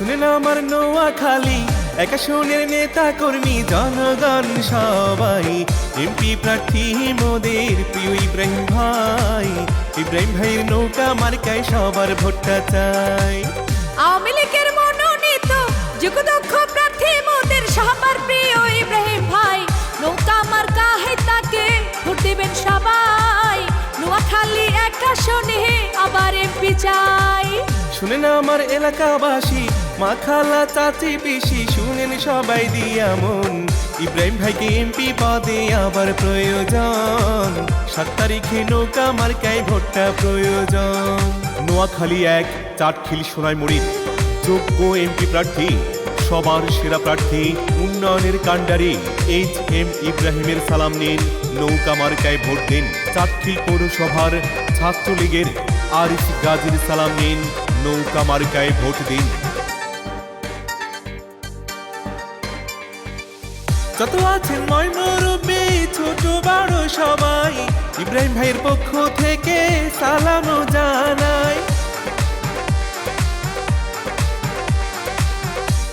শুনেন আমার নোয়া খালি একা নেতা কর্মী, জনগণ সবাই। এমপি প্রার্থী মোদের প্রিয় ইব্রাহিম ভাই। ইব্রাহিম ভাইয়ের নৌকা মার্কায় সবার ভোটটা চাই। আওয়ামী লীগের মনোনীত যোগ্যদক্ষ প্রার্থী মোদের সবার প্রিয় ইব্রাহিম ভাই। নৌকা আমার কাহে তাকে ভোট দেবেন সবাই। নোয়াখালী এক আসনে আবার এমপি চাই। শুনেন আমার এলাকাবাসী? মা খালা চাচি পিসি শুনেন সবাই দিয়া মন। ইব্রাহিম ভাইকে এমপি পদে আবার প্রয়োজন। সাত তারিখে নৌকা মার্কায় ভোটটা প্রয়োজন। নোয়াখালী এক, চাটখিল সোনাইমুড়ির। যোগ্য এমপি প্রার্থী, সবার সেরা প্রার্থী, উন্নয়নের কাণ্ডারি। এইচ এম ইব্রাহিমের সালাম নিন, নৌকা মার্কায় ভোট দিন। চাটখিল পৌরসভার ছাত্রলীগের আরিফ গাজীর সালাম নিন নৌকা মার্কায় ভোট দিন। যত আছেন ময়মরূপে ছোট বড় সবাই, ইব্রাহিম ভাইয়ের পক্ষ থেকে সালামও জানাই।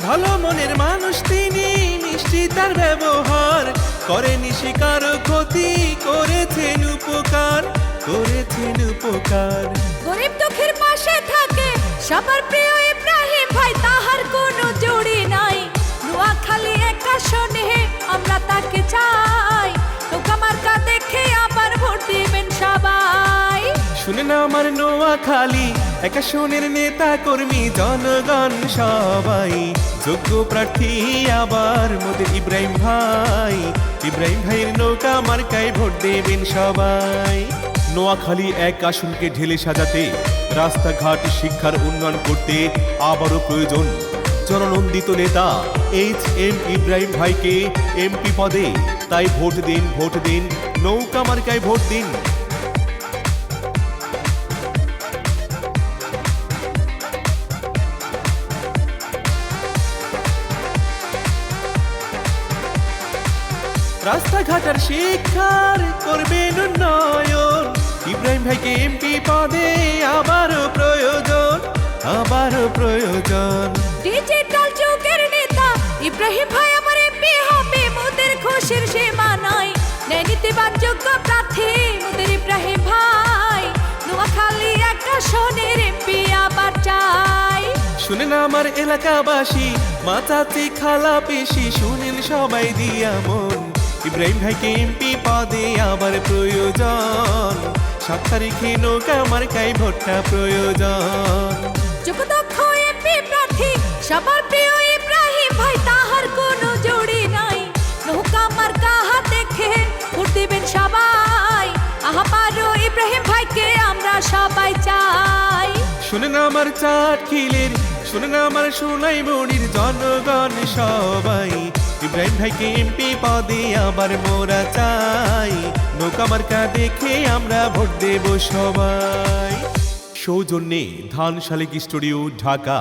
ভালো মনের মানুষ তিনি মিষ্টি তার ব্যবহার। করেনি শিকার, ক্ষতি করেছেন উপকার করেছেন উপকার। সবার প্রিয় ইব্রাহিম ভাই, তাহার কোনো জুড়ি নাই। নোয়াখালী এক আসনে আমরা তাকে চাই। নৌকা মার্কা দেখে আবার ভোট দিবেন সবাই। শুনে না আমার নোয়া খালি একা শুনের নেতা কর্মী, জনগণ সবাই। যোগ্য প্রার্থী আবার মোদের ইব্রাহিম ভাই। ইব্রাহিম ভাইয়ের নৌকা মার্কায় ভোট দেবেন সবাই। নোয়াখালী এক আসনকে ঢেলে সাজাতে, রাস্তাঘাট শিক্ষার উন্নয়ন করতে আবারও প্রয়োজন। জননন্দিত নেতা এইচ এম ইব্রাহিম ভাইকে এমপি পদে, তাই ভোট দিন ভোট দিন, নৌকা মার্কায় ভোট দিন। রাস্তাঘাটার উন্নয়ন ইব্রাহিম ভাইকে এমপি পদে আবারও প্রয়োজন আবারও প্রয়োজন। ডিজিটাল যুগের নেতা ইব্রাহিম ভাই আমার এমপি হবে মোদের খুশির সীমা নাই। নীতিবান যোগ্য প্রার্থী মোদের ইব্রাহিম ভাই। নোয়াখালী এক আসনের এমপি আবার চাই। শুনেন আমার এলাকাবাসী মা চাচি খালা পেশি শুনেন সবাই দিয়া মন। ইব্রাহিম ভাইকে এমপি পদে আবার প্রয়োজন। সাত তারিখে নৌকা মার্কায় ভোটটা প্রয়োজন। যোগ্যদক্ষ এমপি প্রার্থী সবার প্রিয় ইব্রাহিম ভাই তাহার কোনো জুড়ি নাই। নৌকা আমার কাহা দেখে ভোট দিবেন সবাই। আহা পারো ইব্রাহিম ভাইকে আমরা সবাই চাই। শুনেন আমার চাট খিলের শুনেন আমার সোনাই মনির জনগণ সবাই। ইব্রাহিম ভাইকে এমপি পদে আবার মোরা চাই। নৌকা মার্কা দেখে আমরা ভোট দেব সবাই। সৌজন্যে ধান শালিক স্টুডিও, ঢাকা।